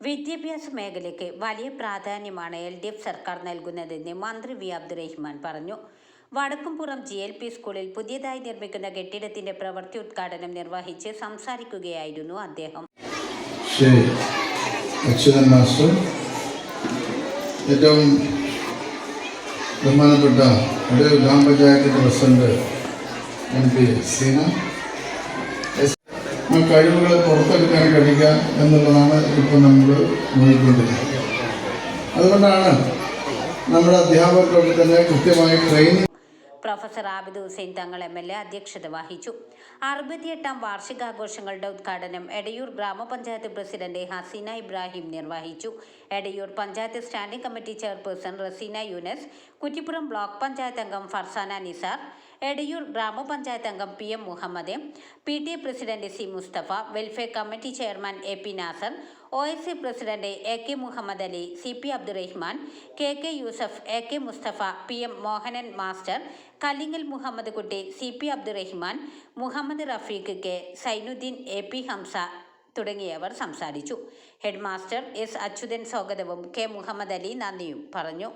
വിദ്യാഭ്യാസ മേഖലയ്ക്ക് വലിയ പ്രാധാന്യമാണ് എൽ ഡി എഫ് സർക്കാർ നൽകുന്നതെന്ന് മന്ത്രി വി അബ്ദുറഹിമാൻ പറഞ്ഞു. വടക്കുംപുറം ജി എൽ പി സ്കൂളിൽ പുതിയതായി നിർമ്മിക്കുന്ന കെട്ടിടത്തിന്റെ പ്രവൃത്തി ഉദ്ഘാടനം നിർവഹിച്ച് സംസാരിക്കുകയായിരുന്നു അദ്ദേഹം. ഏറ്റവും ബഹുമാനപ്പെട്ട ഒരു ഗ്രാമപഞ്ചായത്തിന്റെ പ്രസിഡന്റ് എം പി സീന കഴിവുകൾ പുറത്തെടുക്കാൻ കഴിയുക എന്നുള്ളതാണ് ഇപ്പം നമ്മൾ നോക്കിക്കൊണ്ടിരിക്കുന്നത്. അതുകൊണ്ടാണ് നമ്മുടെ അധ്യാപകർക്കൊക്കെ തന്നെ കൃത്യമായി training professor Abid Hussain Thangal M L A അധ്യക്ഷത വഹിച്ചു. അറുപത്തിയെട്ടാം വാർഷികാഘോഷങ്ങളുടെ ഉദ്ഘാടനം എടയൂർ ഗ്രാമപഞ്ചായത്ത് പ്രസിഡന്റ് ഹസീന ഇബ്രാഹിം നിർവഹിച്ചു. Edayur panchayat standing committee chairperson Raseena Yunus Kuttippuram block panchayat അംഗം ഫർസാന നിസാർ എടയൂർ ഗ്രാമപഞ്ചായത്ത് അംഗം P M Muhammad P T president C Mustafa welfare committee chairman A P Nasar O S C president A K Muhammad Ali C P Abdurahman K K Yusuf A K Mustafa P M Mohanan master Kallingal Muhammad Kutty C P Abdurahman Muhammad Rafeeq K Zainuddin A P Hamza തുടങ്ങിയവർ സംസാരിച്ചു. Head master S Achuthan സ്വാഗതവും K Muhammad Ali നന്ദിയും പറഞ്ഞു.